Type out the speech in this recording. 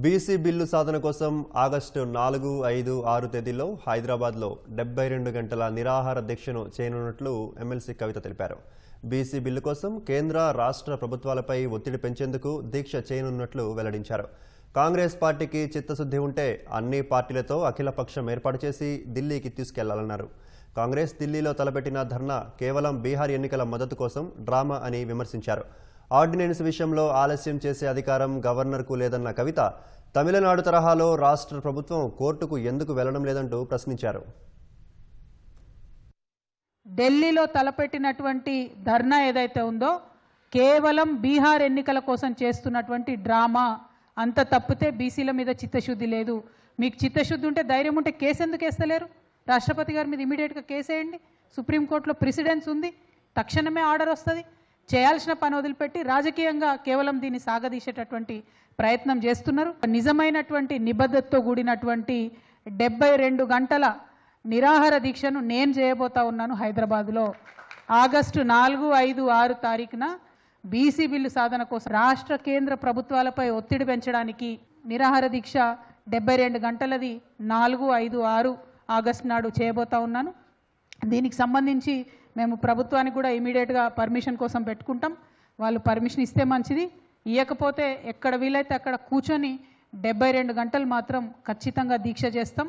BC bill సాధన కోసం August నాలుగు ఐదు ఆరు తేదీల్లో హైదరాబాద్లో డెబ్బై రెండు గంటల నిరాహార దీక్షను చేయనున్నట్లు ఎమ్మెల్సీ కవిత తెలిపారు. బీసీ బిల్లు కోసం కేంద్ర రాష్ట్ర ప్రభుత్వాలపై ఒత్తిడి పెంచేందుకు దీక్ష చేయనున్నట్లు వెల్లడించారు. కాంగ్రెస్ పార్టీకి చిత్తశుద్ధి ఉంటే అన్ని పార్టీలతో అఖిలపక్షం ఏర్పాటు చేసి ఢిల్లీకి తీసుకెళ్ళాలన్నారు. కాంగ్రెస్ ఢిల్లీలో తలపెట్టిన ధర్నా కేవలం బీహార్ ఎన్నికల మద్దతు కోసం డ్రామా అని విమర్శించారు. ఆర్డినెన్స్ విషయంలో ఆలస్యం చేసే అధికారం గవర్నర్కు లేదన్న కవిత తమిళనాడు తరహాలో రాష్ట్ర ప్రభుత్వం కోర్టుకు ఎందుకు వెళ్ళడం లేదంటూ ప్రశ్నించారు. ఢిల్లీలో తలపెట్టినటువంటి ధర్నా ఏదైతే ఉందో కేవలం బీహార్ ఎన్నికల కోసం చేస్తున్నటువంటి డ్రామా. అంత తప్పితే బీసీల మీద చిత్తశుద్ధి లేదు. మీకు చిత్తశుద్ధి ఉంటే ధైర్యం ఉంటే కేసు ఎందుకు వేస్తలేరు? రాష్ట్రపతి గారి మీద ఇమీడియట్గా కేసేయండి. సుప్రీంకోర్టులో ప్రెసిడెన్స్ ఉంది. తక్షణమే ఆర్డర్ వస్తుంది. చేయాల్సిన పని వదిలిపెట్టి రాజకీయంగా కేవలం దీన్ని సాగదీసేటటువంటి ప్రయత్నం చేస్తున్నారు. నిజమైనటువంటి నిబద్ధతతో కూడినటువంటి డెబ్బై రెండు గంటల నిరాహార దీక్షను నేను చేయబోతా ఉన్నాను హైదరాబాద్లో. ఆగస్టు నాలుగు ఐదు ఆరు తారీఖున బీసీ బిల్లు సాధన కోసం రాష్ట్ర కేంద్ర ప్రభుత్వాలపై ఒత్తిడి పెంచడానికి నిరాహార దీక్ష డెబ్బై రెండు గంటలది నాలుగు ఐదు ఆరు ఆగస్టు నాడు చేయబోతా ఉన్నాను. దీనికి సంబంధించి మేము ప్రభుత్వానికి కూడా ఇమీడియట్గా పర్మిషన్ కోసం పెట్టుకుంటాం. వాళ్ళు పర్మిషన్ ఇస్తే మంచిది. ఇవ్వకపోతే ఎక్కడ వీలైతే అక్కడ కూర్చొని డెబ్బై రెండు గంటలు మాత్రం ఖచ్చితంగా దీక్ష చేస్తాం.